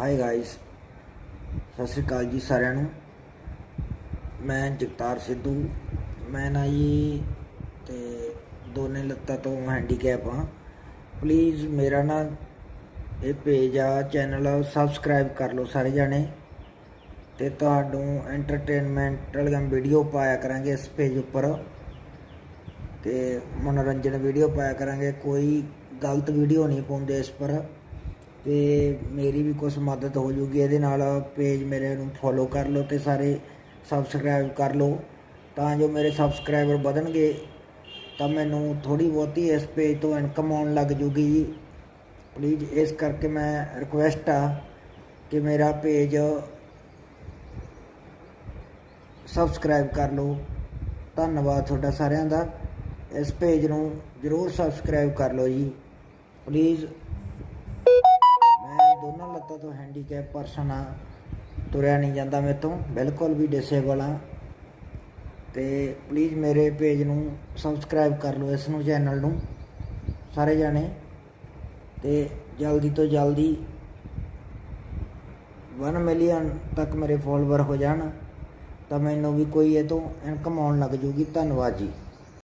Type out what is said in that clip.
Hi guys ਸਤਿ ਸ਼੍ਰੀ ਅਕਾਲ ਜੀ ਸਾਰਿਆਂ ਨੂੰ। ਮੈਂ ਜਗਤਾਰ ਸਿੱਧੂ। ਮੈਂ ਨਾ ਜੀ ਤੇ ਦੋਨੇ ਲੱਤਾਂ ਤੋਂ ਹੈਂਡੀਕੈਪ ਹਾਂ। ਪਲੀਜ਼ ਮੇਰਾ ਨਾ ਇਹ ਪੇਜ ਆ ਚੈਨਲ ਸਬਸਕ੍ਰਾਈਬ ਕਰ ਲਓ ਸਾਰੇ ਜਾਣੇ। ਤੇ ਤੁਹਾਨੂੰ ਐਂਟਰਟੇਨਮੈਂਟ ਵਾਲੀਆਂ ਵੀਡੀਓ ਪਾਇਆ ਕਰਾਂਗੇ ਇਸ ਪੇਜ ਉੱਪਰ। ਤੇ ਮਨੋਰੰਜਨ ਵੀਡੀਓ ਪਾਇਆ ਕਰਾਂਗੇ। ਕੋਈ ਗਲਤ ਵੀਡੀਓ ਨਹੀਂ ਪਾਉਂਦੇ ਇਸ ਪਰ। ਤੇ ਮੇਰੀ ਵੀ ਕੁਝ ਮਦਦ ਹੋ ਜੂਗੀ ਇਹਦੇ ਨਾਲ ਪੇਜ ਮੇਰੇ ਨੂੰ ਫੋਲੋ ਕਰ ਲਓ ਤੇ ਸਾਰੇ ਸਬਸਕ੍ਰਾਈਬ ਕਰ ਲਓ। ਤਾਂ ਜੋ ਮੇਰੇ ਸਬਸਕ੍ਰਾਈਬਰ ਵਧਣਗੇ, ਤਾਂ ਮੈਨੂੰ ਥੋੜੀ ਬਹੁਤੀ ਇਸ ਪੇਜ ਤੋਂ ਇਨਕਮ ਆਉਣ ਲੱਗ ਜੂਗੀ ਜੀ। ਪਲੀਜ਼ ਇਸ ਕਰਕੇ ਮੈਂ ਰਿਕੁਐਸਟ ਆ ਕਿ ਮੇਰਾ ਪੇਜ ਸਬਸਕ੍ਰਾਈਬ ਕਰ ਲਓ। ਧੰਨਵਾਦ ਤੁਹਾਡਾ ਸਾਰਿਆਂ ਦਾ। ਇਸ ਪੇਜ ਨੂੰ ਜਰੂਰ ਸਬਸਕ੍ਰਾਈਬ ਕਰ ਲਓ ਜੀ। ਪਲੀਜ਼ ਠੀਕ ਹੈ ਪਰਸਨ ਆ ਤੁਰਿਆ ਨਹੀਂ ਜਾਂਦਾ ਮੇਰੇ ਤੋਂ। ਬਿਲਕੁਲ ਵੀ ਡਿਸੇਬਲ ਆ। ਤੇ ਪਲੀਜ਼ ਮੇਰੇ ਪੇਜ ਨੂੰ ਸਬਸਕ੍ਰਾਈਬ ਕਰ ਲਓ ਇਸ ਨੂੰ ਚੈਨਲ ਨੂੰ, ਸਾਰੇ ਜਾਣੇ। ਤੇ ਜਲਦੀ ਤੋਂ ਜਲਦੀ 1 ਮਿਲੀਅਨ ਤੱਕ ਮੇਰੇ ਫੋਲੋਵਰ ਹੋ ਜਾਣ, ਤਾਂ ਮੈਨੂੰ ਵੀ ਕੋਈ ਇਹ ਤੋਂ ਇਨਕਮ ਆਉਣ ਲੱਗ ਜੂਗੀ। ਧੰਨਵਾਦ ਜੀ।